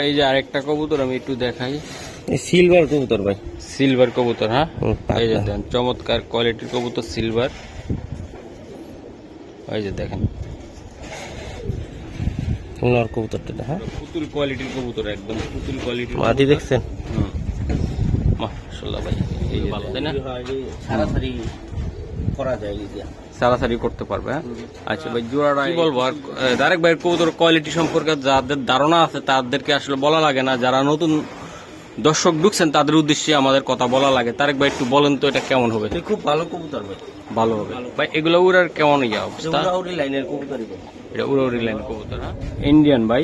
এই যে আরেকটা কবুতর আমি একটু দেখাই। সিলভার কবুতর ভাই। সিলভার কবুতর হ্যাঁ? এই যে। দেন চমৎকার কোয়ালিটির কবুতর সিলভার এই যে দেখেন। নর কবুতরটা হ্যাঁ? পুতুল কোয়ালিটির কবুতর একদম পুতুল কোয়ালিটির মাদি দেখছেন? মাশাআল্লাহ ভাই এই ভালো তাই না? সারাসারি করা যায় সারাসারি করতে পারবে হ্যাঁ? আচ্ছা ভাই জোড়াটা কি বলব আর ডাইরেক্ট ভাইয়ের কবুতর কোয়ালিটি সম্পর্কে যাদের ধারণা আছে তাদেরকে আসলে বলা লাগে না। যারা নতুন দর্শক ঢুকছেন তাদের উদ্দেশ্যে আমাদের কথা বলা লাগে। তারেক ভাই একটু বলেন তো এটা কেমন হবে? খুব ভালো কবুতর ভাই। ভালো হবে। ভাই এগুলো উড়ার কেমন ইয়া অবস্থা? উড়াউড়ি লাইনের কবুতরই ভাই। এটা উড়াউড়ি লাইন কবুতর হ্যাঁ? ইন্ডিয়ান ভাই?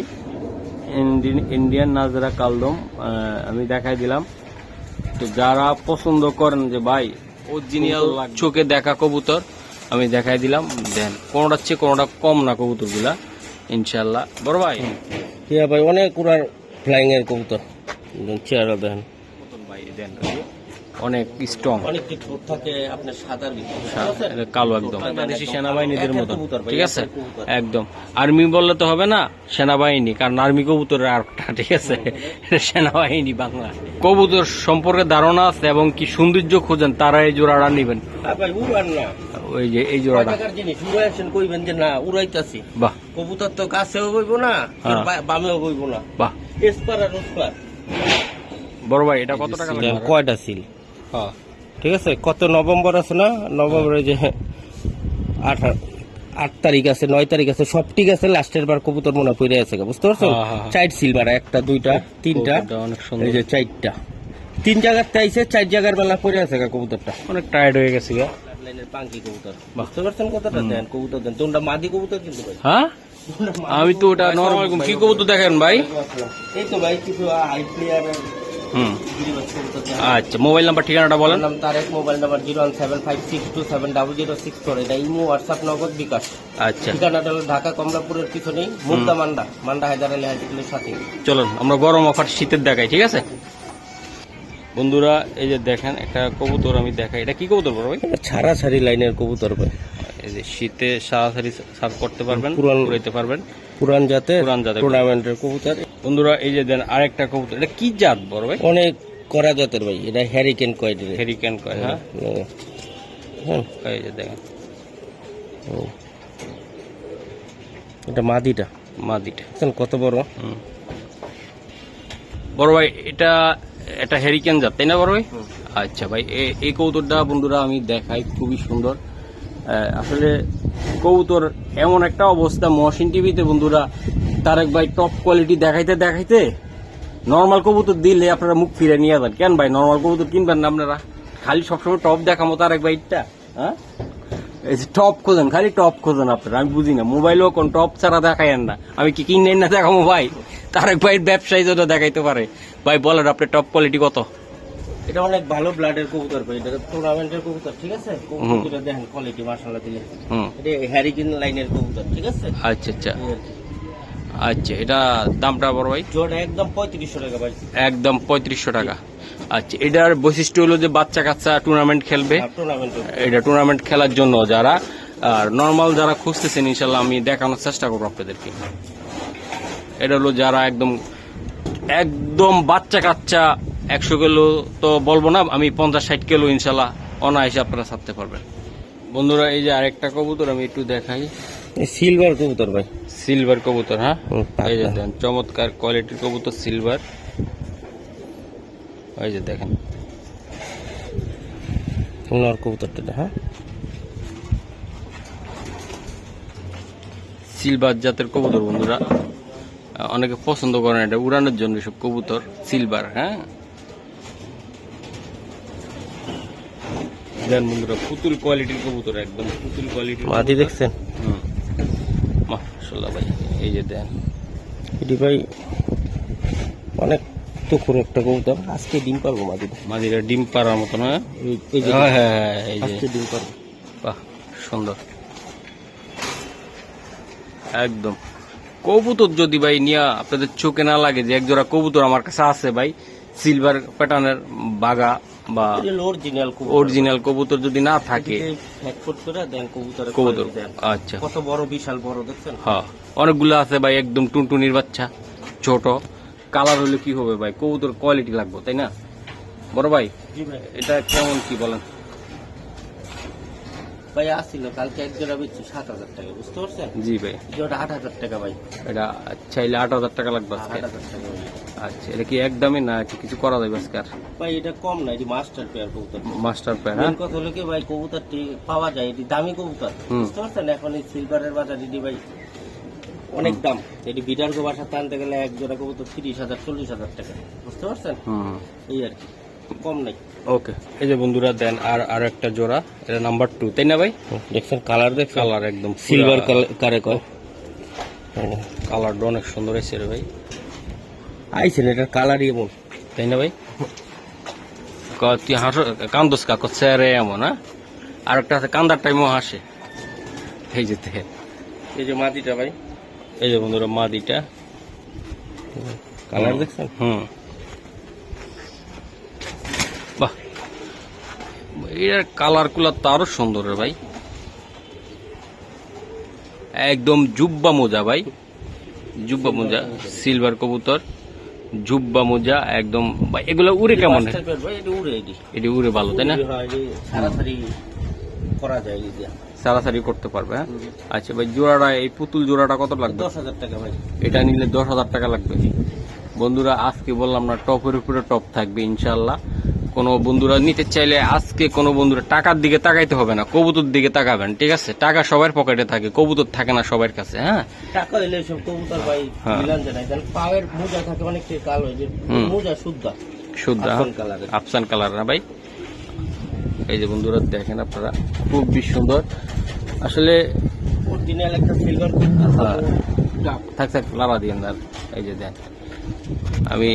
ইন্ডিয়ান ইন্ডিয়ান নাজরা কালদম আমি দেখাই দিলাম। তো যারা পছন্দ করেন যে ভাই অরিজিনাল চোখে দেখা কবুতর আমি দেখাই দিলাম দেন কোনোটার চেয়ে কোনোটা কম না কবুতরগুলা ইনশাল্লাহ বড় ভাই? ইয়া ভাই অনেক উড়ার ফ্লাইং এর কবুতর চেয়ারও দেখেন। ভাই দেন অনেক স্ট্রং অনেকটি ঠোঁট থাকে আপনার সাদার ভিতরে কালো একদম। বাংলাদেশি সেনাবাহিনীদের মতো কবুতর ঠিক আছে? একদম। আর্মি বললে তো হবে না সেনাবাহিনী কারণ আর্মি কবুতর আর একটা, ঠিক আছে? সেনাবাহিনী বাংলা। কবুতর সম্পর্কে ধারণা আছে এবং কি সৌন্দর্য খোঁজেন তারা এই জোড়াটা নিবেন। না। ওই যে এই জোড়াটা। জিনিস? উড়াইছেন কইবেন যে না উড়াইতাছি। বাহ। কবুতর তো কাছেও না হ্যাঁ। বামেও না। বাহ। এসপার আর ওসপার বড় ভাই এটা কত টাকা লাগবে? কয়টা সিল? হ্যাঁ। ঠিক আছে কত নভেম্বর আছে না? নভেম্বরে যে আট আট তারিখ আছে নয় তারিখ আছে সব ঠিক আছে লাস্টের বার কবুতর মনে পড়ে আছে বুঝতে পারছ হ্যাঁ, হ্যাঁ, হ্যাঁ। চার সিল মারা একটা দুইটা তিনটা। অনেক এই যে চারটা। তিন জায়গার চাইছে চার জায়গার বেলা পড়ে আছে কবুতরটা। অনেক টায়ার্ড হয়ে গেছে গা। লাইনের পাঙ্কি কবুতর বুঝতে পারছেন কথাটা দেন কবুতর দেন। তোমরা মাদি কবুতর কিন্তু ভাই হ্যাঁ? আমি তো ওটা নর্মাল কি কবুতর দেখেন ভাই। এই তো ভাই কিছু হাই প্লেয়ার হুম। আচ্ছা মোবাইল নাম্বার ঠিকানাটা বলেন। নাম Tareq mobile number zero one seven five six two seven double zero six four এটা ইমো হোয়াটসঅ্যাপ নগদ বিকাশ। আচ্ছা। ঠিকানাটা হলো ঢাকা কমলাপুরের পিছনেই মুক্তা মান্ডা। মান্ডা হায়দার আলী হাইস্কুলের সাথে চলুন আমরা গরম অফার শীতের দেখাই ঠিক আছে? বন্ধুরা এই যে দেখেন একটা কবুতর আমি দেখাই। এটা কি কবুতর বড় ভাই? ছাড়া ছাড়ি লাইনের কবুতর ভাই। এই যে শীতে সারাসারি সার্ভ করতে পারবেন পুরান- উড়াইতে পারবেন। পুরান জাতে পুরান জাতের টুর্নামেন্টের কবুতর। বন্ধুরা এই যে দেন আরেকটা কবুতর। এটা কি জাত বড় ভাই? অনেক করা জাতের ভাই। এটা হ্যারিকেন কয়েডের হেরিকেন কয় হ্যাঁ। হ্যাঁ। এই যে দেখেন। এটা মাদিটা। মাদিটা। কত বড়। বড় ভাই এটা এটা হেরিকেন জাত তাই না বড় ভাই আচ্ছা ভাই এই কবুতরটা বন্ধুরা আমি দেখাই খুবই সুন্দর। আসলে কবুতর এমন একটা অবস্থা মহসিন টিভিতে বন্ধুরা তারেক ভাই টপ কোয়ালিটি দেখাইতে দেখাইতে নর্মাল কবুতর দিলে আপনারা মুখ ফিরে নিয়ে যান কেন ভাই নর্মাল কবুতর কিনবেন না আপনারা? খালি সবসময় টপ দেখামো তারেক ভাইটা হ্যাঁ? এই যে টপ খোঁজেন খালি টপ খোঁজেন আপনারা আমি বুঝি না মোবাইলও কোন টপ ছাড়া দেখাইন না। আমি কি কিনেন না দেখাবো ভাই? তারেক ভাইয়ের ব্যবসায়ী যদি দেখাইতে পারে। ভাই বলেন আপনার টপ কোয়ালিটি কত? এটা অনেক ভালো ব্লাডের কবুতর ভাই এটা টুর্নামেন্টের কবুতর ঠিক আছে? কবুতরটা দেখেন কোয়ালিটি মাশাআল্লাহ দিলে হুম। এটা হ্যারিকেন লাইনের কবুতর ঠিক আছে? আচ্ছা আচ্ছা। আচ্ছা এটা দামটা বড় ভাই? জোড়া একদম পঁয়ত্রিশশো টাকা ভাই। একদম পঁয়ত্রিশশো টাকা। আচ্ছা এটার বৈশিষ্ট্য হলো যে বাচ্চা কাচ্চা টুর্নামেন্ট খেলবে। টুর্নামেন্টের এটা টুর্নামেন্ট খেলার জন্য যারা আর নর্মাল যারা খুঁজতেছেন ইনশাল্লাহ আমি দেখানোর চেষ্টা করব আপনাদেরকে। এটা হলো যারা একদম একদম বাচ্চা কাচ্চা একশো কিলো তো বলব না আমি পঞ্চাশ ষাট কিলো ইনশাল্লাহ অনায়াসে আপনারা ছাড়তে পারবেন। বন্ধুরা এই যে আরেকটা কবুতর আমি একটু দেখাই। সিলভার কবুতর ভাই। সিলভার কবুতর হ্যাঁ? এই যে। দেন চমৎকার কোয়ালিটির কবুতর সিলভার এই যে দেখেন। নর কবুতরটা হ্যাঁ? সিলভার জাতের কবুতর বন্ধুরা। অনেকে পছন্দ করেন এটা উড়ানোর জন্য সব কবুতর সিলভার হ্যাঁ? দেন বন্ধুরা পুতুল কোয়ালিটির কবুতর একদম পুতুল কোয়ালিটির মাদি দেখছেন? হুম। মাশাআল্লাহ ভাই এই যে দেন। এটি ভাই অনেক একটা কবুতর আজকে ডিম পারব মাদিটা মাদিরা ডিম পাড়ার মতো না? এই- এই যে হ্যাঁ হ্যাঁ হ্যাঁ, এই যে। আজকে ডিম পারব। বাহ সুন্দর। একদম। কবুতর যদি ভাই নিয়া আপনাদের চোখে না লাগে যে একজোড়া কবুতর আমার কাছে আছে ভাই সিলভার প্যাটার্নের বাগা বা অরিজিনাল কবুতর। যদি না থাকে। কবুতর আচ্ছা। কত বড় বিশাল বড় দেখছেন? হ্যাঁ অনেকগুলো আছে ভাই একদম টুনটুনির বাচ্চা ছোট। কালার হলে কি হবে ভাই? কবুতর কোয়ালিটি লাগবে তাই না? বড় ভাই। এটা কেমন কি বলেন? ভাই আসছিল কালকে এক জোড়া বেচছি সাত হাজার টাকা বুঝতে পারছেন? জি ভাই। জোড়া আট হাজার টাকা ভাই। এটা চাইলে আট হাজার টাকা লাগবে আজকে। আট হাজার টাকা ভাই। আচ্ছা এটা কি একদমই না কিছু করা যাবে আজকে আর? ভাই এটা কম না এটি মাস্টার পেয়ার কবুতর। মাস্টার প্যান হ্যাঁ? কথা হলো কি ভাই কবুতরটি পাওয়া যায় এটি দামি কবুতর বুঝতে পারছেন? এখন এই সিলভারের বাজার এটি ভাই অনেক দাম। এটি বিডার বাসা টানতে গেলে এক জোড়া কবুতর তিরিশ হাজার চল্লিশ হাজার টাকা বুঝতে পারছেন? হুম। এই আর কি কম নাই। ওকে এই যে বন্ধুরা দেন আর আর একটা জোড়া। এটা নাম্বার টু তাই না ভাই? দেখছেন কালার দেখছেন? কালার একদম সিলভার কারে কয়? কালারটা অনেক সুন্দর এসে রে ভাই। আইছেন এটার কালারই এমন। তাই না ভাই? তুই হাসো কান্দোস কা করছে রে এমন হ্যাঁ? আর একটা আছে কান্দার টাইমও হাসে। এই যে এই যে মাটিটা ভাই। এই যে বন্ধুরা মাদিটা। কালার দেখছেন? হুম। এর কালার কুলার তো আরও সুন্দর রে ভাই। একদম জুব্বা মোজা ভাই। জুব্বা মোজা সিলভার কবুতর জুব্বা মোজা একদম ভাই এগুলো উড়ে কেমন? এটা উড়ে ভালো তাই না? করা যায় সারাসারি করতে পারবে হ্যাঁ? আচ্ছা ভাই জোড়াটা এই পুতুল জোড়াটা কত লাগবে? দশ হাজার টাকা ভাই। এটা নিলে দশ হাজার টাকা লাগবে। বন্ধুরা আজকে বললাম না টপের উপরে টপ থাকবে ইনশাল্লাহ কোনো বন্ধুরা নিতে চাইলে আজকে কোনো বন্ধুরা টাকার দিকে তাকাইতে হবে না কবুতর দিকে তাকাবেন ঠিক আছে টাকা সবার পকেটে থাকে কবুতর থাকে না সবার কাছে হ্যাঁ টাকা দিলে সব কবুতর ভাই হ্যাঁ। মিলান যায় না পায়ের মোজা থাকে অনেক কালো যে হুম। মোজা শুদ্ধ শুদ্ধ আফগান কালারের। আফসান কালার না ভাই এই যে বন্ধুরা দেখেন আপনারা খুবই সুন্দর আসলে অরিজিনাল একটা সিলভার হ্যাঁ। থাক থাক লাভা দিয়ে এই যে দেন আমি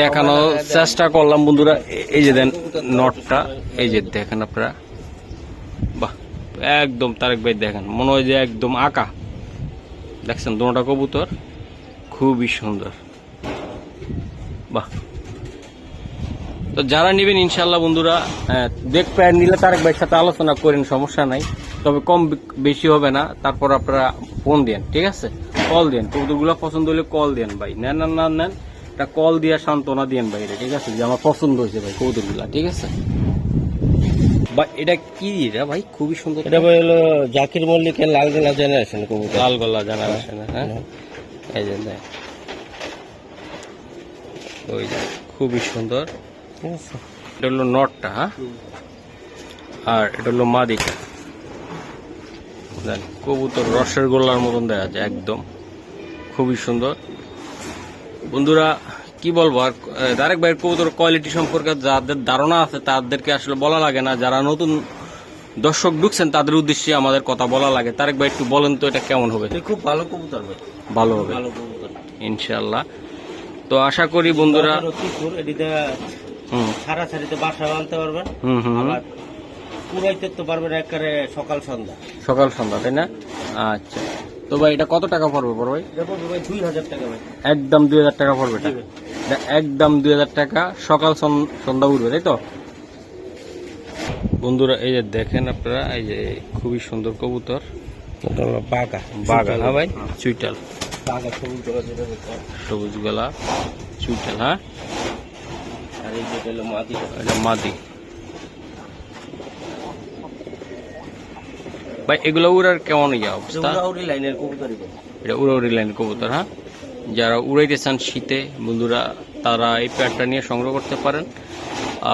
দেখানোর চেষ্টা করলাম, বন্ধুরা। এই যে দেন, নটটা। এই যে দেখেন আপনারা। বাহ, একদম তারেক ভাই দেখেন। মনে হয় যে একদম আঁকা। দেখছেন, দোনোটা কবুতর খুবই সুন্দর। বাহ। তো যারা নেবেন ইনশাল্লাহ বন্ধুরা দেখ প্রায় নিলে তারেক ভাইয়ের সাথে আলোচনা করেন, সমস্যা নাই। তবে কম বেশি হবে না। তারপর আপনারা ফোন দেন, ঠিক আছে? কল দেন কবুতরগুলো পছন্দ হলে কল দেন ভাই। নেন না না নেন একটা কল দিয়ে সান্ত্বনা দেন ভাই এটা, ঠিক আছে? যে আমার পছন্দ হয়েছে ভাই কবুতরগুলা ঠিক আছে? ভাই এটা কি এটা ভাই? খুবই সুন্দর এটা ভাই হলো জাকির মল্লিকের লাল গেলা জেনারেশন কবুতর। লাল গলা জানা আছে না হ্যাঁ। এই যে দেখ। ওই যে খুবই সুন্দর। ঠিক আছে। এটা হলো নটটা হ্যাঁ? আর এটা হলো মাদিটা কবুতর রসের গোল্লার মতন দেখা যায় একদম। খুবই সুন্দর। বন্ধুরা কি বলব আর তারেক ভাইয়ের কবুতর কোয়ালিটি সম্পর্কে যাদের ধারণা আছে তাদেরকে আসলে বলা লাগে না। যারা নতুন দর্শক ঢুকছেন তাদের উদ্দেশ্যে আমাদের কথা বলা লাগে। তারেক ভাই একটু বলেন তো এটা কেমন হবে? খুব ভালো কবুতর ভাই। ভালো হবে। ভালো কবুতর। ইনশাল্লাহ তো আশা করি বন্ধুরা সারা সারিতে বাসা আনতে পারবেন। হুম হুম হুম। আবার পুরাইতে তো পারবেন একেবারে সকাল সন্ধ্যা। সকাল সন্ধ্যা তাই না? আচ্ছা। তো ভাই এটা কত টাকা পড়বে বড় ভাই? একদম দুই হাজার টাকা পড়বে এটা। একদম দুই হাজার টাকা। সকাল সন- সন্ধ্যা উঠবে তাই তো? বন্ধুরা এই যে দেখেন আপনারা এই যে খুবই সুন্দর কবুতর। বাগা হ্যাঁ ভাই? চুইটাল। যেটা বলতে সবুজ গলা চুইটাল হ্যাঁ? আর এই মাদি। এটা মাদি। ভাই এগুলো উড়ার কেমন ইয়া অবস্থা? লাইনের এটা উড়াউড়ি লাইন কবুতর হ্যাঁ? যারা উড়াইতে চান শীতে বন্ধুরা তারা এই প্যাডটা নিয়ে সংগ্রহ করতে পারেন।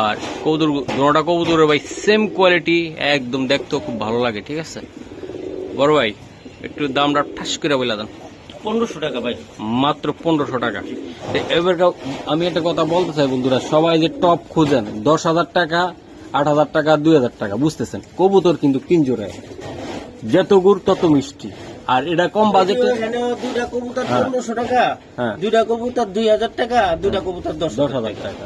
আর কবুতর দোনোটা কবুতরের ভাই সেম কোয়ালিটি একদম দেখতেও খুব ভালো লাগে ঠিক আছে? বড় ভাই একটু দামটা ঠাস করে বলে দেন। পনেরোশো টাকা ভাই। মাত্র পনেরোশো টাকা। এবার আমি একটা কথা বলতে চাই বন্ধুরা সবাই যে টপ খুঁজেন দশ হাজার টাকা আট হাজার টাকা দুই হাজার টাকা বুঝতেছেন? কবুতর কিন্তু তিন জোড়ায়। যত গুড় তত মিষ্টি। আর এটা কম বাজেটে দুইটা কবুতর হ্যাঁ। পনেরোশো টাকা হ্যাঁ। দুইটা কবুতর দুই হাজার টাকা দুইটা কবুতর দশ দশ হাজার টাকা।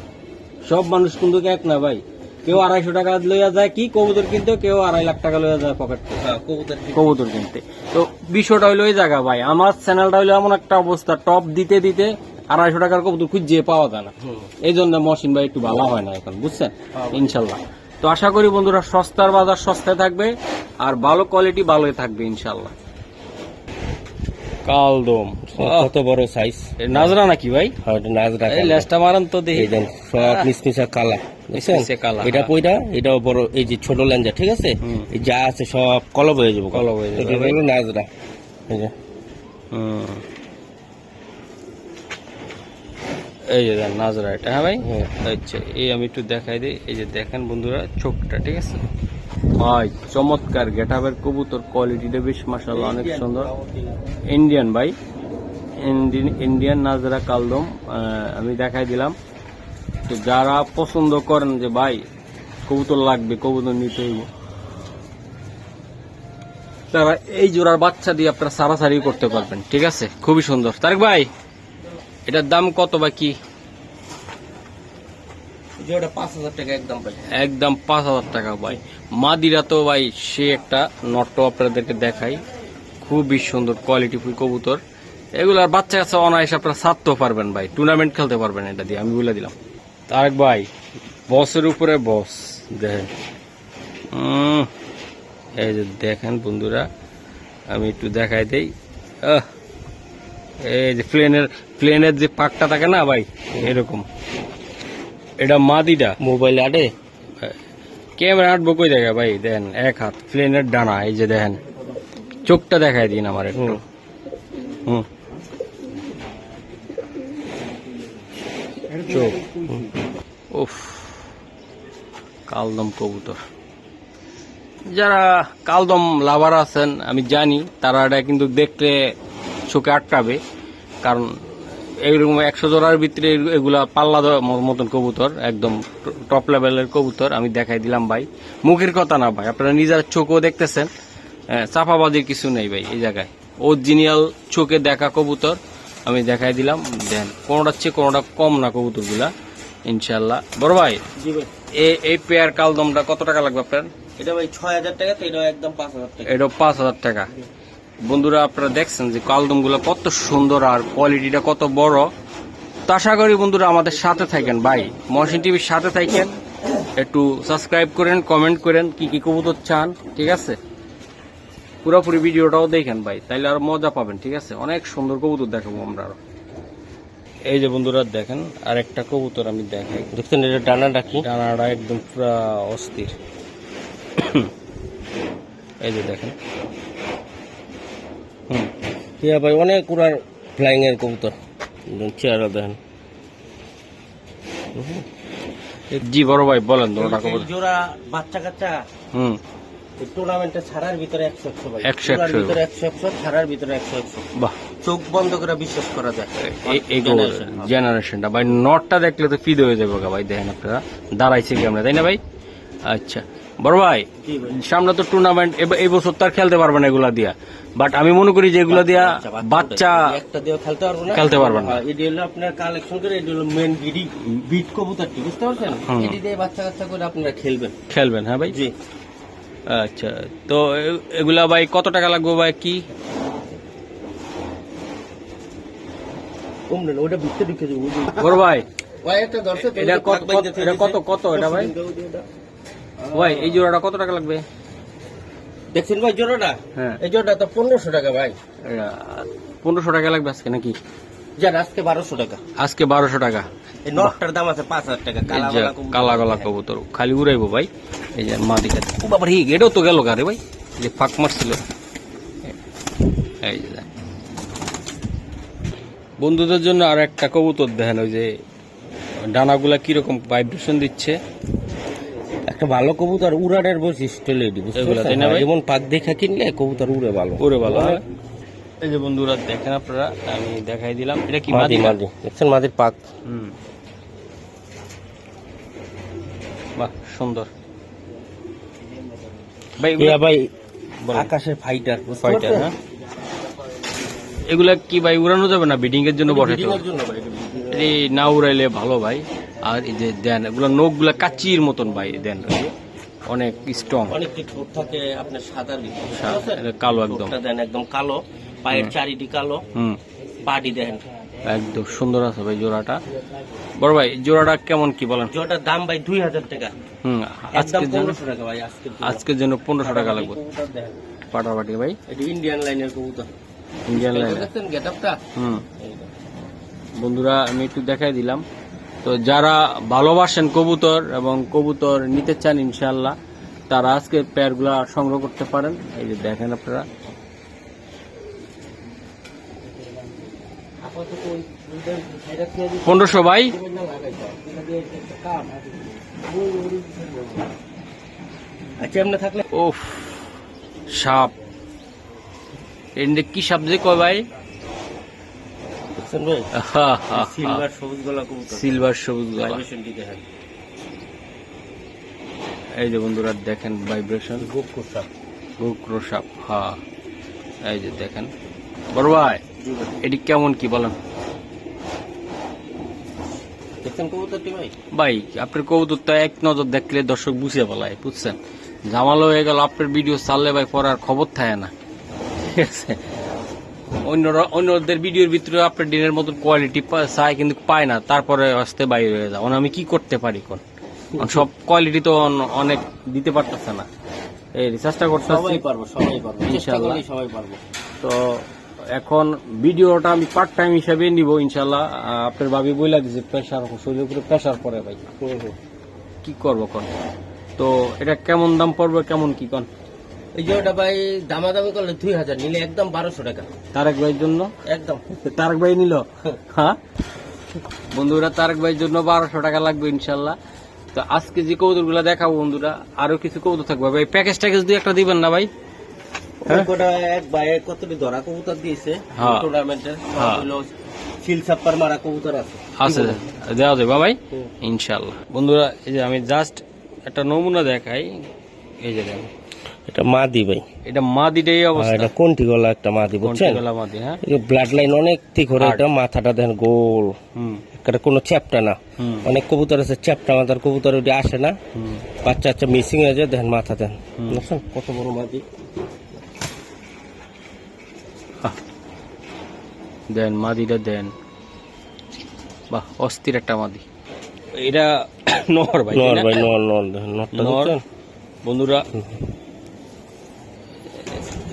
সব মানুষ কিন্তু এক না ভাই। কেউ আড়াইশো টাকা লইয়া যায় কি কবুতর কিনতে কেউ আড়াই লাখ টাকা লইয়া যায় পকেট হ্যাঁ কবুতর কবুতর কিনতে। তো বিষয়টা হইল ওই জায়গা ভাই। আমার চ্যানেলটা হইল এমন একটা অবস্থা টপ দিতে দিতে আড়াইশো টাকার কবুতর খুঁজে পাওয়া যায় না। এই জন্য মশিন ভাই একটু ভালো হয় না এখন বুঝছেন? ইনশাল্লাহ। তো আশা করি বন্ধুরা সস্তার বাজার সস্তায় থাকবে আর ভালো কোয়ালিটি ভালোই থাকবে ইনশাল্লাহ কালদম কত বড় সাইজ নাজরা নাকি ভাই? হ্যাঁ এটা নাজরা এই লেজটা মারান তো দেখি। দেন সব মিসমিসা কালা বুঝছেন? এটা হ্যাঁ। কইটা এটাও বড় এই যে ছোট লেঞ্জা ঠিক আছে? এই যা আছে সব কলব হয়ে যাব। কলব হয়ে যাবে, এটা। হলো নাজরা। এই যে। হুম। এই যে নাজরা এটা হ্যাঁ ভাই? হ্যাঁ। আচ্ছা এই আমি একটু দেখাই দিই। এই যে দেখেন বন্ধুরা চোখটা ঠিক আছে? ভাই চমৎকার গেটাবের কবুতর কোয়ালিটিটা বেশ মাসাল্লাহ অনেক সুন্দর। ইন্ডিয়ান ভাই। ইন্ডিয়ান ইন্ডিয়ান নাজরা কালদম আমি দেখাই দিলাম। তো যারা পছন্দ করেন যে ভাই কবুতর লাগবে কবুতর নিতে হইব। তারা এই জোড়ার বাচ্চা দিয়ে আপনারা সারাসারি করতে পারবেন ঠিক আছে? খুবই সুন্দর। তারেক ভাই এটার দাম কত বা কি? একদম পাঁচ হাজার টাকা ভাই। মাদিরা তো ভাই সে একটা নট্ট আপনাদেরকে দেখাই। খুবই সুন্দর কোয়ালিটি ফুল কবুতর। এগুলার বাচ্চা কাছে অনায়াসে আপনারা ছাড়তেও পারবেন ভাই। টুর্নামেন্ট খেলতে পারবেন এটা দিয়ে আমি বলে দিলাম। তারেক ভাই বসের উপরে বস দেখেন। এই যে দেখেন বন্ধুরা আমি একটু দেখাই দেই। এই যে প্লেনের প্লেনের যে পাকটা থাকে না ভাই এরকম। এটা মাদিটা মোবাইল আডে ক্যামেরা আটবো কই দেখা ভাই দেন এক হাত। প্লেনের ডানা এই যে দেখেন। চোখটা দেখাই দিন আমার একটু। হুম। চোখ। উফ। কালদম কবুতর। যারা কালদম লাভার আছেন আমি জানি তারা এটা কিন্তু দেখলে চোখে আটকাবে। কারণ এইরকম একশো জোড়ার ভিতরে এগু- এগুলা পাল্লা মতন কবুতর একদম টপ লেভেলের কবুতর আমি দেখাই দিলাম ভাই। মুখের কথা না ভাই আপনারা নিজের চোখও দেখতেছেন। আহ, চাপাবাজির কিছু নেই ভাই এই জায়গায়। অরিজিনাল চোখে দেখা কবুতর আমি দেখাই দিলাম। দেন কোনোটার চেয়ে কোনোটা কম না কবুতরগুলা ইনশাল্লাহ বড় ভাই জি ভাই। এই এই পেয়ার কালদমটা কত টাকা লাগবে আপনার? এটা ভাই ছয় হাজার টাকা তো এটা একদম পাঁচ হাজার টাকা। এটা পাঁচ হাজার টাকা। বন্ধুরা আপনারা দেখছেন যে কালদমগুলো কত সুন্দর আর কোয়ালিটিটা কত বড়। তো আশা করি বন্ধুরা আমাদের সাথে থাকেন। ভাই, মহসিন টিভির সাথে থাকেন। একটু সাবস্ক্রাইব করেন কমেন্ট করেন, কি কি কবুতর চান, ঠিক আছে? পুরোপুরি ভিডিওটাও দেখেন ভাই, তাইলে আর মজা পাবেন, ঠিক আছে? অনেক সুন্দর কবুতর দেখাবো আমরা আরও। এই যে বন্ধুরা দেখেন আর একটা কবুতর আমি দেখাই। দেখছেন এটা ডানা ডাকি ডানাটা একদম পুরা অস্থির। এই যে দেখেন। ভাই অনেক উড়ার ফ্লাইং এর কবুতর চেয়ারও দেখেন। জি বড় ভাই বলেন তো ওটা খবর জোড়া বাচ্চা কাচ্চা হুম টুর্নামেন্টে ছাড়ার ভিতরে একশো একশো ভাই। 100 জোড়ার 100 ভিতরে একশো একশো ছাড়ার ভিতরে একশো একশো। বাহ। চোখ বন্ধ করে বিশ্বাস করা যায়। এই- হ্যাঁ। জেনারেশনটা ভাই নটটা দেখলে তো ফিদ হয়ে যাবে ভাই দেখেন আপনারা। দাঁড়াইছে কি আমরা তাই না ভাই? আচ্ছা। বড় ভাই ভাই। সামনে তো টুর্নামেন্ট এই বছর তো আর খেলতে পারবে না এগুলা দিয়া। বাট আমি মনে করি যে এগুলা দিয়া বাচ্চা একটা খেলতে পারব না খেলতে পারবেন না। এটি হলো আপনার কালেকশন করে এটি হলো মেন বিডি বিট কবুতরটি বুঝতে পারছেন? এটি দিয়ে বাচ্চা কাচ্চা করে আপনারা খেলবেন। খেলবেন হ্যাঁ ভাই? জি। আচ্ছা তো এগুলা ভাই কত টাকা লাগবে ভাই? কি? ওটা ভিতরে ঢুকে যাব ভাই এটা কত- কত এটা ভাই? ভাই এই জোড়াটা কত টাকা লাগবে? দেখছেন ভাই জোড়াটা? হ্যাঁ। এই জোড়াটা তো পনেরোশো টাকা ভাই। পনেরোশো টাকা লাগবে আজকে নাকি? যান আজকে বারোশো টাকা। আজকে বারোশো টাকা। এই নটটার দাম আছে পাঁচ হাজার টাকা কালা গলা কবুতর। খালি উড়াইবো ভাই। এই যে মা দিকে ও বাবার হিগ এটাও তো গেল কারে ভাই? যে ফাঁক মারছিল। এই যে বন্ধুদের জন্য আর একটা কবুতর দেখেন ওই যে ডানাগুলা কীরকম ভাইব্রেশন দিচ্ছে। একটা ভালো কবুতর উড়ানের বৈশিষ্ট্য লেডি? যেমন পাক দেখা কিনলে কবুতর উড়ে ভালো। ভালো হ্যাঁ? এই যে বন্ধুরা দেখেন আপনারা আমি দেখাই দিলাম। এটা কি মাদি মাদি? দেখছেন মাদির পাক? হুম। বাহ সুন্দর। ভাই ভাই আকাশের ফাইটার ফাইটার হ্যাঁ? এগুলা কি ভাই উড়ানো যাবে না? বিডিং এর জন্য বসে তো জন্য ভাই এটা না উড়াইলে ভালো ভাই। আর এই যে দেন এগুলো নখগুলা কাচির মতন ভাই দেন। অনেক স্ট্রং অনেকটি ঠোঁট থাকে আপনার সাদার ভিতরে? কালো একদম। দেন একদম কালো। পায়ের চারিটি কালো। হুম। পাটি দেখেন একদম সুন্দর আছে ভাই জোড়াটা। বড় ভাই জোড়াটা কেমন কি বলেন? জোড়াটার দাম ভাই দুই হাজার টাকা। হুম আজকের জন্য পনেরোশো টাকা ভাই আজকের জন্য। পনেরোশো টাকা লাগবে। পাটাপাটি ভাই। এটি ইন্ডিয়ান লাইনের কবুতর। ইন্ডিয়ান লাইন দেখছেন গেটআপটা? হুম। বন্ধুরা আমি একটু দেখাই দিলাম। তো যারা ভালোবাসেন কবুতর এবং কবুতর নিতে চান ইনশাল্লাহ তারা আজকে পেয়ারগুলা সংগ্রহ করতে পারেন। এই যে দেখেন আপনারা। পনেরোশো ভাই আচ্ছা সাপ। এন্ডে কি সাপ যে কয় ভাই? দেখছেন ভাই? সিলভার সবুজ গলা কবুতর। সিলভার সবুজ গলা। ভাইব্রেশনটি দেখেন? এই যে বন্ধুরা দেখেন ভাইব্রেশন গুপ হ্যাঁ এই যে দেখেন। বড় ভাই এটি কেমন কি বলেন? দেখছেন কবুতরটি ভাই? ভাই আপনার কবুতরটা এক নজর দেখলে দর্শক বুঝে বলায় বুঝছেন? জামালো হয়ে গেল আপনার ভিডিও চাললে ভাই পড়ার খবর থাকে না। ঠিক আছে? অন্যরা অন্যদের ভিডিওর ভিতরে আপনার দিনের মতন কোয়ালিটি চায় কিন্তু পায় না তারপরে আসতে বাইরে হয়ে যাও আমি কি করতে পারি কোন? সব কোয়ালিটি তো অনেক দিতে পারতেছে না। এই চেষ্টা করতে সবাই পারব সবাই পারব। ইনশাআল্লাহ। সবাই পারব। তো এখন ভিডিওটা আমি পার্ট টাইম হিসাবে নিব ইনশাল্লাহ আপনার ভাবি বইলা দিছে প্রেশার শরীরের উপরে প্রেশার পড়ে ভাই। কি করব কোন? তো এটা কেমন দাম পড়বে কেমন কি কোন? এই যে ওটা ভাই দামাদামি করলে দুই হাজার নিলে একদম বারোশো টাকা। তারেক ভাইয়ের জন্য? একদম। তারেক ভাই নিল? হ্যাঁ? বন্ধুরা তারেক ভাইয়ের জন্য বারোশো টাকা লাগবে ইনশাল্লাহ। তো আজকে যে কৌতুকগুলা দেখাবো বন্ধুরা আরও কিছু কৌতুক থাকবে। ভাই প্যাকেজ ট্যাকেজ দুই একটা দিবেন না ভাই? হ্যাঁ? এক ভাই কতটি ধরা কবুতর দিয়েছে? হ্যাঁ। টুর্নামেন্টের হ্যাঁ। ছাপ্পার মারা কবুতর আছে। আছে দেওয়া যাবে ভাই। ইনশাল্লাহ। বন্ধুরা এই যে আমি জাস্ট একটা নমুনা দেখাই। এই যে দেখেন। এটা মাদি ভাই। এটা মাদিটাই অবস্থা। এটা কোনটি গলা একটা মাদি বুঝছেন? মাদি হ্যাঁ? ব্লাড লাইন অনেক ঠিক করে এটা মাথাটা দেখেন গোল। হুম। এটা কোনো চ্যাপটা না। অনেক কবুতর আছে চ্যাপটা মাথার কবুতর ওটি আসে না। বাচ্চা বাচ্চা মিসিং হয়ে যায় দেখেন মাথা দেন বুঝছেন? কত বড় মাদি। দেন মাদিটা দেন। বাহ অস্থির একটা মাদি। এটা নহর ভাই নর ভাই নর নর। দেখেন নর। বন্ধুরা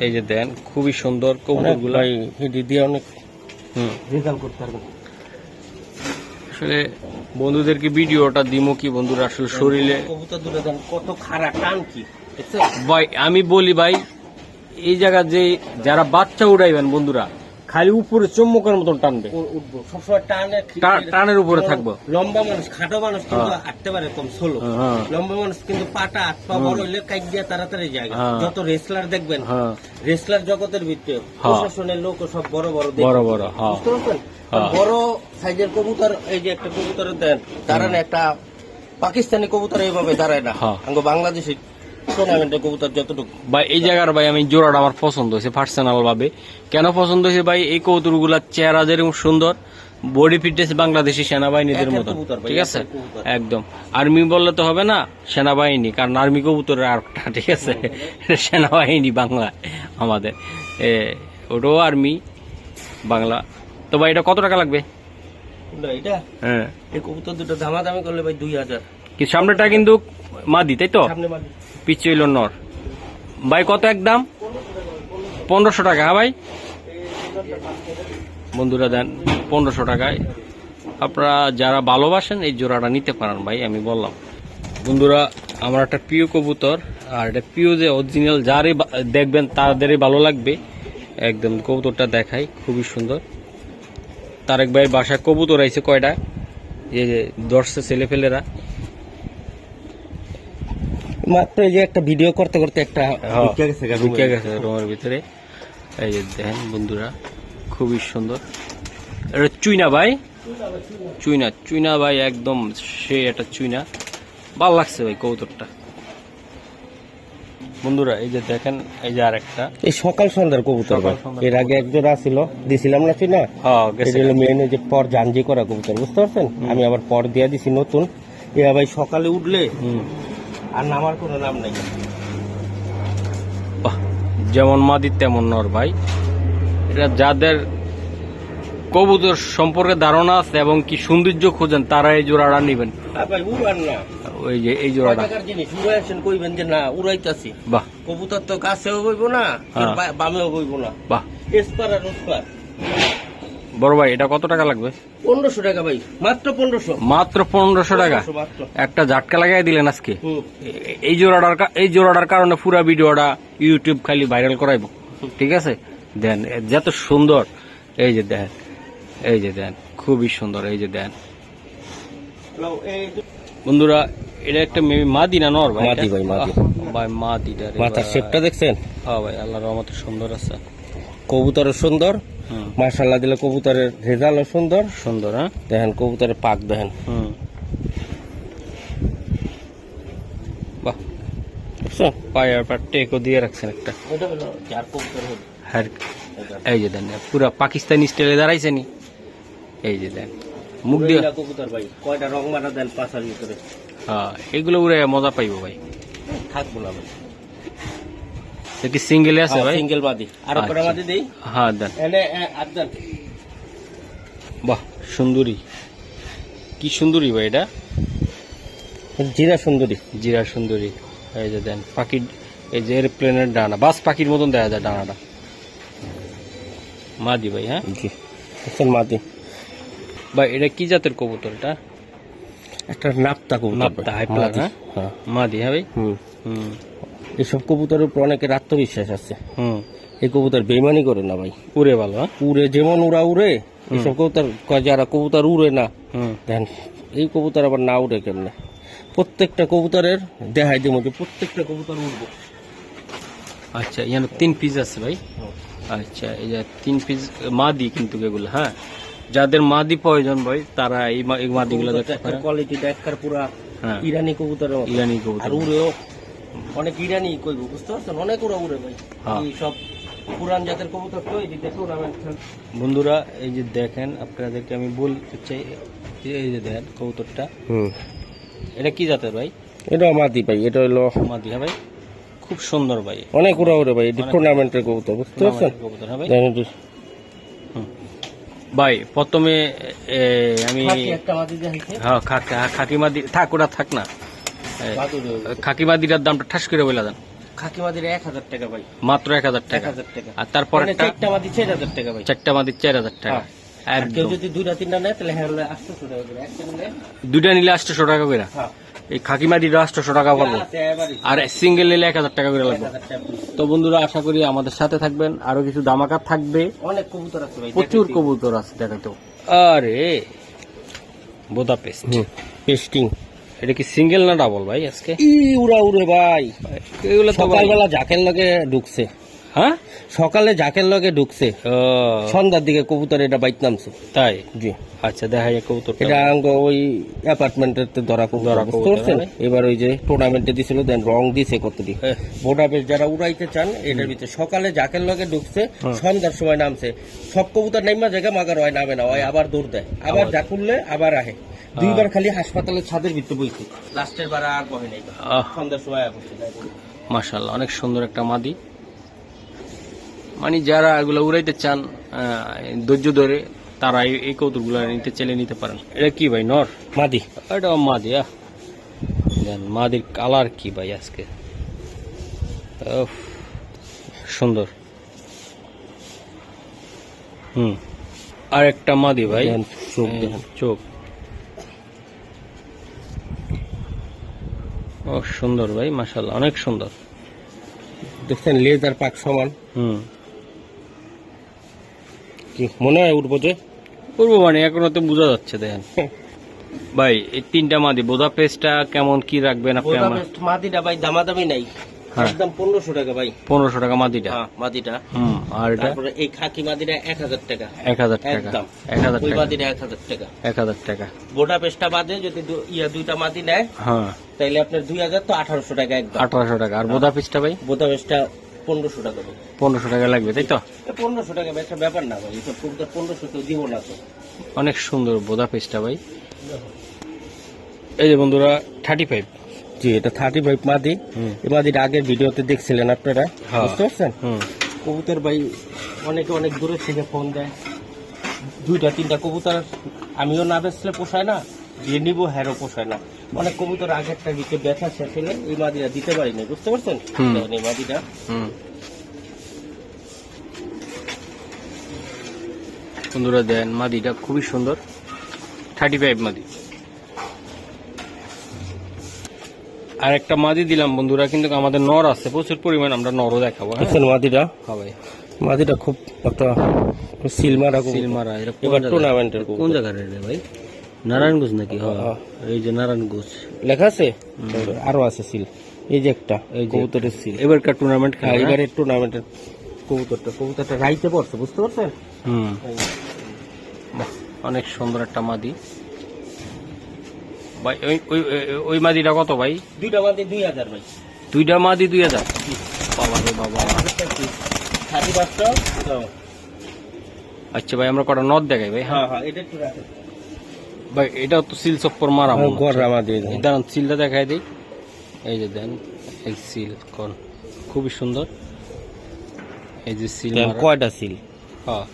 এই যে দেন খুবই সুন্দর কবুতরগুলা। ভাই দিয়ে অনেক। রেজাল্ট করতে পারবেন। আসলে বন্ধুদেরকে ভিডিওটা দিমো কি বন্ধুরা আসলে শরীরে কবুতর দুটো দেন কত খারাপ টান কি ভাই আমি বলি ভাই এই জায়গা যে যারা বাচ্চা উড়াইবেন বন্ধুরা খালি উপরে চুম্বকের মতন টানবে। উঠবো। সবসময় টানে টানের উপরে থাকব। লম্বা মানুষ খাটো মানুষ কিন্তু হাঁটতে পারে কম ষোলো। হ্যাঁ লম্বা মানুষ কিন্তু পাটা হাত পা বড় হইলে কাইক দিয়ে তাড়াতাড়ি যায় হ্যাঁ। যত রেসলার দেখবেন হ্যাঁ। রেসলার জগতের ভিতরে প্রশাসনের লোক সব বড় বড় বড় বড় হ্যাঁ। বুঝতে পারছেন? হ্যাঁ। বড় সাইজের কবুতর এই যে একটা কবুতরের দেন দাঁড়ান একটা পাকিস্তানি কবুতর এইভাবে দাঁড়ায় না। হ্যাঁ। বাংলাদেশি টুর্নামেন্টের কবুতর যতটুকু। ভাই এই জায়গার ভাই আমি জোড়াটা আমার পছন্দ হয়েছে পার্সোনাল ভাবে। কেন পছন্দ হয়েছে ভাই? এই কৌতুকগুলার চেহারা যেরকম সুন্দর বডি ফিটনেস বাংলাদেশি সেনাবাহিনীদের ভাই, ঠিক আছে? একদম। আর্মি বললে তো হবে না সেনাবাহিনী কারণ আর্মি কবুতরের আর একটা, ঠিক আছে? সেনাবাহিনী বাংলা আমাদের। ওটাও আর্মি বাংলা। তো ভাই এটা কত টাকা লাগবে? এটা? হ্যাঁ। এই কবুতর দুটো দামাদামি করলে ভাই দুই হাজার। কি সামনেটা কিন্তু মাদি তাই তো? সামনে মাদি। পিচ্ছে হইল নর। ভাই, কত একদম পনেরোশো টাকা হ্যাঁ ভাই? বন্ধুরা, দেন, পনেরোশো টাকায়। আপনারা যারা ভালোবাসেন, এই জোড়াটা নিতে পারেন ভাই, আমি বললাম। বন্ধুরা, আমার একটা প্রিয় কবুতর, আর এটা প্রিয় যে অরিজিনাল যারই দেখবেন, তাদেরই ভালো লাগবে। একদম কবুতরটা দেখাই, খুবই সুন্দর। তারেক ভাই বাসায় কবুতর আইছে কয়টা? যে দর্শে ছেলে ফেলেরা মাত্র এই যে একটা ভিডিও করতে করতে একটা ঢুকে গেছে রুমের ভিতরে। এই যে দেখেন বন্ধুরা খুবই সুন্দর। এটা চুইনা ভাই? চুইনা চুইনা ভাই একদম সে একটা চুইনা। ভালো লাগছে ভাই কৌতুকটা বন্ধুরা এই যে দেখেন এই যে আরেকটা। এই সকাল সন্ধ্যার কবুতর ভাই। এর আগে এক জোড়া ছিল দিছিলাম না তুই না হ্যাঁ মেন যে পর জানজি করা কবুতর বুঝতে পারছেন? আমি আবার পর দিয়ে দিছি নতুন। এরা ভাই সকালে উঠলে আর নামার কোনো নাম নাই। যেমন মাদি তেমন নর ভাই। এটা যাদের কবুতর সম্পর্কে ধারণা আছে এবং কি সৌন্দর্য খোঁজেন তারা এই জোড়াটা নেবেন। ওই যে এই জোড়াটা। জিনিস? উড়াইছেন কইবেন যে না উড়াইতাছি। বাহ। কবুতর তো কাছেও বইব না হ্যাঁ। বামেও বইব না। বাহ। এসপার আর ওসপার। বড় ভাই এটা কত টাকা লাগবে? পনেরোশো টাকা ভাই মাত্র পনেরোশো। মাত্র পনেরোশো টাকা? একটা ঝাটকা লাগাই দিলেন আজকে? এই জোড়াটার এই জোড়াটার কারণে পুরা ভিডিওটা ইউটিউব খালি ভাইরাল করাইব। ঠিক আছে? দেন যত সুন্দর এই যে দেন এই যে দেন খুবই সুন্দর এই যে দেন। বন্ধুরা এটা একটা মেবি মাদি না নর ভাই? মাদি? ভাই, মাদি। ভাই মাদিটা মাথার শেপটা দেখছেন? হ্যাঁ ভাই আল্লাহর রহমতে সুন্দর আছে। কবুতরও সুন্দর। মার্শাল্লাহ দিলে কবুতরের রেজাল্টও সুন্দর। সুন্দর হ্যাঁ? দেখেন কবুতরের পাক দেখেন। বাহ। বুঝছেন পায়ের পর টেকও দিয়ে রাখছেন একটা। হ্যাঁ এই যে দেন পুরা পাকিস্তানি স্টাইলে দাঁড়াইছে নি এই যে দেন মুখ দিয়ে কবুতর ভাই কয়টা রং মারা দেন পাশার ভিতরে। হ্যাঁ এগুলো উড়ে মজা পাইবো ভাই। থাকব না ভাই। একটি সিঙ্গেলে আছে ভাই সিঙ্গেল বাদি আরও কটা আচ্ছা। বাদি দেই হ্যাঁ দেন এনে আর দেন বাহ সুন্দরী কি সুন্দরী ভাই এটা জিরা সুন্দরী জিরা সুন্দরী এই যে দেন পাখির এই যে এরপ্লেনের ডানা বাস পাখির মতন দেখা যায় ডানাটা মাদি ভাই হ্যাঁ জি মাদি ভাই এটা কি জাতের কবুতর এটা একটা নাপ্তা কবুতর নাপ্তা, player, হ্যাঁ? হ্যাঁ মাদি হ্যাঁ ভাই হুম হুম এসব কবুতরের উপর অনেকের আত্মবিশ্বাস আছে। হুম। এই কবুতর বেমানি করে না ভাই। উড়ে ভালো হ্যাঁ? উড়ে যেমন উড়া উড়ে এসব কবুতর যারা কবুতর উড়ে না দেখেন এই কবুতর আবার না উড়ে কেমনে? প্রত্যেকটা কবুতরের দেখাই দিব যে প্রত্যেকটা কবুতর উড়বো। আচ্ছা এখানে তিন পিস আছে ভাই? আচ্ছা এই যে তিন পিস মাদি কিন্তু এগুলো হ্যাঁ? যাদের মাদি প্রয়োজন ভাই তারা এই মাদিগুলো দেখতে পারে। কোয়ালিটি দেখার পুরা হ্যাঁ। ইরানি কবুতরের মতো। ইরানি আর কবুতর উড়েও অনেক ইরানি কইব বুঝতে পারছেন? অনেক ওরা উড়ে ভাই। হ্যাঁ। এই সব পুরান জাতের কবুতর তো এই যে টুর্নামেন্ট বন্ধুরা এই যে দেখেন আপনাদেরকে আমি বলতে চাই এই যে দেখেন কবুতরটা। হুম। এটা কি জাতের ভাই? এটা মাদি ভাই এটা হলো মাদি হ্যাঁ ভাই। খুব সুন্দর ভাই। অনেক ওরা উড়ে ভাই এটা টুর্নামেন্টের কবুতর বুঝতে পারছেন? কবুতর হ্যাঁ ভাই। দেখেন ভাই প্রথমে আমি খাকি একটা মাদি দেখাইছে। হ্যাঁ খাকি খাকি মাদি থাক ওটা থাক না। খাকি মাদিটার দামটা ঠাস করে বলে দেন। খাকি মাদির এক হাজার টাকা ভাই। মাত্র এক হাজার টাকা। টাকা। আর তারপর মানে চারটা মাদি চার হাজার টাকা ভাই। চারটা মাদির চার হাজার টাকা। হ্যাঁ। আর কেউ যদি দুইটা তিনটা নেয় তাহলে হ্যাঁ আটশোশো টাকা করে। দুইটা নিলে আটশোশো টাকা করে হ্যাঁ। এই আটশোশো টাকা পড়ব আর সিঙ্গেল নিলে এক হাজার টাকা করে লাগবে। তো বন্ধুরা আশা করি আমাদের সাথে থাকবেন। আরও কিছু দামাকা থাকবে। অনেক কবুতর আছে ভাই প্রচুর কবুতর আছে দেখাতো আরে বোদা পেস্ট পেস্টিং। এটা কি সিঙ্গেল না ডাবল ভাই আজকে? ই উড়া উড়ে ভাই। এগুলো সকালবেলা জাকের লগে ঢুকছে। হ্যাঁ? সকালে জাকের লগে ঢুকছে। সন্ধ্যার দিকে কবুতর এটা বাইক নামছে। তাই? জি। আচ্ছা দেখা যায় কবুতর এটা আঙ্গ ওই অ্যাপার্টমেন্টের ধরা ধরা পারছেন? হ্যাঁ। এবার ওই যে টুর্নামেন্টে দিছিল দেন রং দিছে কতটি। ভোটাবেশ যারা উড়াইতে চান এটার ভিতরে সকালে জাকের লগে ঢুকছে সন্ধ্যার সময় নামছে। সব কবুতর নাইমা জায়গা মাগার হয় নামে না হয় আবার দৌড় দেয়। আবার যা আবার আহে। দুইবার খালি হাসপাতালের ছাদের ভিতরে বইছে। লাস্টের বার আর বহে নাই। সন্ধ্যার সময় বসে মাশাল্লাহ অনেক সুন্দর একটা মাদি। মানে যারা এগুলো উড়াইতে চান আহ, ধৈর্য ধরে তারা এই- কৌতুকগুলো নিতে চেলে নিতে পারেন। এটা কি ভাই নর? মাদি। এটা মাদি আহ। দেন মাদির কালার কি ভাই আজকে? উফ, সুন্দর। হুম। আর একটা মাদি ভাই। চোখ দেখেন। চোখ। ও সুন্দর ভাই মাশাল্লাহ অনেক সুন্দর। দেখছেন লেজ আর পাক সমান। হুম। কি মনে হয় উঠবো যে? উঠবো মানে এখন তো বোঝা যাচ্ছে দেখেন। ভাই এই তিনটা মাদি বোধা পেস্টটা কেমন কি রাখবেন আপনি আমার? মাদিটা ভাই দামাদামি নাই। হ্যাঁ। একদম পনেরোশো টাকা ভাই। টাকা মাদিটা হ্যাঁ মাদিটা হুম আর এটা? তারপরে এই খাকি মাদিটা টাকা। টাকা। একদম। ওই টাকা। মাদিটা পেস্টটা বাদে যদি ইয়া দুইটা মাদি নেয় হ্যাঁ। তাইলে আপনার দুই হাজার তো আঠারোশো টাকা একদম। আঠারোশো টাকা। আর বোধা পিসটা ভাই? বোদা পেস্টটা পনেরোশো টাকা পনেরোশো টাকা লাগবে তাই তো? পনেরোশো টাকা একটা ব্যাপার না ভাই এসব কবুতর পনেরোশো তো দিব না তো। অনেক সুন্দর বোধা পিসটা ভাই। এই যে বন্ধুরা থার্টি ফাইভ জি এটা থার্টি ফাইভ মাদি। এই মাদিটা আগের ভিডিওতে দেখছিলেন আপনারা। হ্যাঁ। বুঝতে পারছেন? হুম। কবুতর ভাই অনেকে অনেক দূরে থেকে ফোন দেয়। দুইটা তিনটা কবুতর আমিও না বেচলে পোষায় না দিয়ে নিবো হ্যারও পোষায় না। অনেক কবুতর আগেরটা দিকে ব্যথা শেষ হলে এই মাদিরা দিতে পারি না বুঝতে পারছেন। এই হুম। বন্ধুরা দেন মাদিটা খুবই সুন্দর। থার্টি ফাইভ মাদি। আর একটা মাদি দিলাম বন্ধুরা কিন্তু আমাদের নর আছে প্রচুর পরিমাণ আমরা নরও দেখাবো হ্যাঁ? দেখছেন মাদিরা হ্যাঁ ভাই। মাদিটা খুব একটা সিলমারা সিল মারা এটা কোন এবার টুর্নামেন্টের কোন জায়গার রে ভাই? নারায়ণগঞ্জ নাকি? হ্যাঁ হ্যাঁ। এই যে নারায়ণগঞ্জ। লেখা আছে? আরও আছে সিল। এই যে একটা এই যে- কবুতরের সিল। এবারকার টুর্নামেন্ট আর এবারে টুর্নামেন্টের কবুতরটা কবুতরটা রাইতে পড়ছে বুঝতে পারছেন? হুম। অনেক সুন্দর একটা মাদি। ভাই ওই ওই ওই- মাদিটা কত ভাই? দুইটা মাদি দুই হাজার ভাই। দুইটা মাদি দুই হাজার? বাবা রে আচ্ছা ভাই আমরা কটা নদ দেখাই ভাই হ্যাঁ? হ্যাঁ হ্যাঁ এটা একটু রাখেন। ভাই এটা তো সিল চপ্পর মারা। গররা মাদি এই দাঁড়ান সিলটা দেখাই দিই। এই যে দেন এই সিল কোন? খুবই সুন্দর। এই যে সিল কয়টা সিল? হ্যাঁ।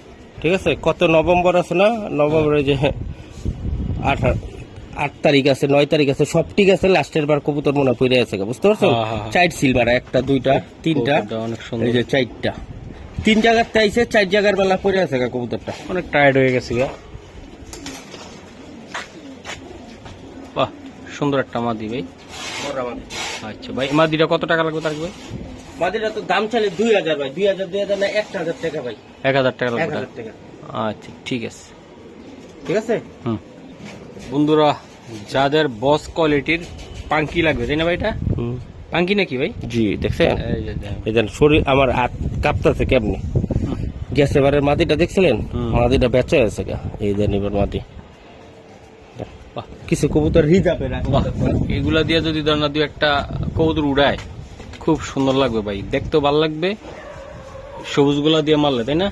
ঠিক আছে কত নভেম্বর আছে না? নভেম্বরে যে আঠারো আট তারিখ আছে নয় তারিখ আছে সব ঠিক আছে লাস্টের বার কবুতর মনে পড়ে আছে বুঝতে পারছ? হ্যাঁ, হ্যাঁ, হ্যাঁ। চাইট সিলভার একটা দুইটা তিনটা। অনেক সুন্দর। এই যে চারটা তিন জায়গার তাইছে চার জায়গার বেলা পড়ে আছে গা কবুতরটা। অনেক টায়ার্ড হয়ে গেছে গা। বাহ সুন্দর একটা মাদি ভাই। আচ্ছা ভাই মাদিটা কত টাকা লাগবে তার ভাই? মাদিরা তো দাম চাইলে দুই হাজার ভাই দুই হাজার দুই হাজার না এক হাজার টাকা ভাই। এক হাজার টাকা লাগবে আচ্ছা ঠিক আছে। ঠিক আছে? হুম। বন্ধুরা যাদের বস কোয়ালিটির পাঙ্কি লাগবে তাই না ভাই এটা? পাঙ্কি নাকি ভাই? জি দেখছেন? যে দেন শরীর আমার হাত কাঁপতেছে কেমনি। গ্যাস এবারের মাটিটা দেখছিলেন? মাটিটা বেঁচে আছে এই দেন এবার মাটি। বাহ। কিছু কবুতর বাহ। এগুলা দিয়ে যদি ধর না দুই একটা কবুতর উড়ায় খুব সুন্দর লাগবে ভাই। দেখতেও ভালো লাগবে। সবুজগুলা দিয়ে মারলে তাই না?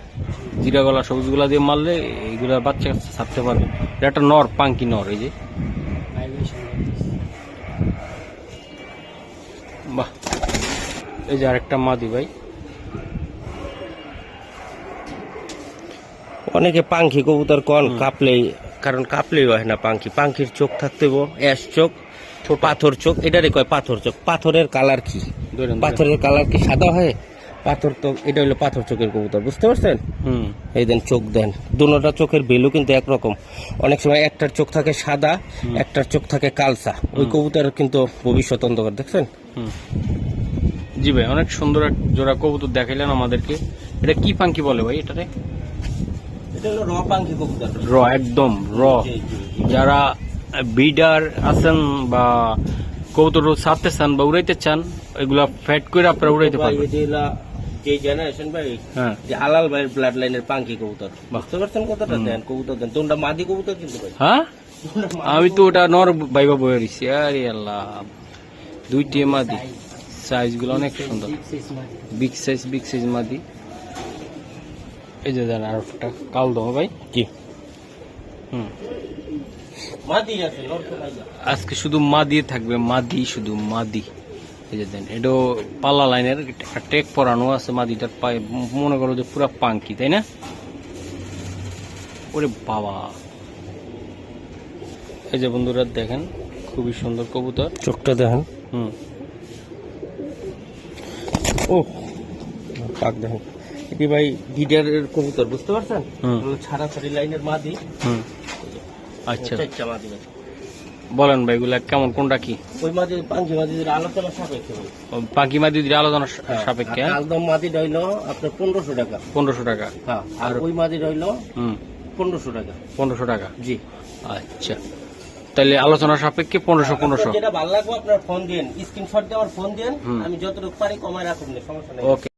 জিরা গলা সবুজগুলা দিয়ে মারলে এইগুলা বাচ্চা কাচ্চা ছাড়তে পারবে। একটা নর পাঙ্কি নর এই যে। বাহ। এই যে আরেকটা মাদি ভাই। অনেকে পাঙ্খি কবুতর কন কাঁপলেই কারণ কাঁপলেই হয় না পাঙ্খি পাঙ্খির চোখ থাকতে অ্যাশ চোখ পাথর চোখ এটারে কয় পাথর চোখ। পাথরের কালার কি। পাথরের কালার কি সাদা হয়? পাথর তো এটা হলো পাথর চোখের কবুতর বুঝতে পারছেন? হুম। এই দেন চোখ দেন। দুটা চোখের ভ্যালু কিন্তু একরকম। অনেক সময় একটার চোখ থাকে সাদা একটার চোখ থাকে কালসা। ওই কবুতর কিন্তু ভবিষ্যৎ অন্ধকার দেখছেন? হুম। জি ভাই অনেক সুন্দর এক জোড়া কবুতর দেখাইলেন আমাদেরকে। এটা কি পাঙ্কি বলে ভাই এটারে এটা হলো র পাঙ্খি কবুতর। র একদম র। যারা বিডার আছেন বা কবুতর ছাড়তে চান বা উড়াইতে চান এগুলা ফ্যাট করে আপনারা উড়াইতে পারবেন। যে জেনারেশন ভাই হ্যাঁ। যে হালাল ভাইয়ের ব্লাড লাইনের পাঙ্কি কবুতর। বুঝতে পারছেন কতটা দেন কবুতর দেন। তোমরা মাদি কবুতর কিন্তু ভাই। হ্যাঁ? আমি তো ওটা নর বাইবা বয়ে দিছি আরে আল্লাহ। দুইটি মাদি। সাইজগুলো অনেক সুন্দর। বিগ সাইজ বিগ সাইজ মাদি। এই যে দেন আর একটা কাল দো ভাই। কি? হুম। আজকে শুধু মাদি থাকবে। মাদি শুধু মাদি। এই যে দেন। এটাও পাল্লা লাইনের টেক পরানো আছে মাদিটার পায়ে মনে করো যে পুরা পাঙ্কি তাই না? ওরে বাবা। এই যে বন্ধুরা দেখেন খুবই সুন্দর কবুতর। চোখটা দেখেন। হুম। ও পাক দেখেন। এটি ভাই গিটারের কবুতর বুঝতে পারছেন? ছাড়া ছাড়ি লাইনের মাদি হুম। আচ্ছা। মাদি। বলেন ভাই এগুলা কেমন কোনটা কি? ওই মাদি পাঞ্জি মাদিদের আলোচনা সাপেক্ষে। পাঙ্কি আলোচনা সাপেক্ষে আলদম মাদি রইল আপনার পনেরোশো টাকা। পনেরোশো টাকা। হ্যাঁ আর ওই মাদি রইল হুম। পনেরোশো টাকা। পনেরোশো টাকা? জি। আচ্ছা। তাহলে আলোচনা সাপেক্ষে পনেরোশো পনেরোশো। যেটা ভালো লাগবে আপনার ফোন দিন স্ক্রিনশট দেওয়ার ফোন দিন আমি যতটুকু পারি কমায় রাখুন সমস্যা নেই। ওকে।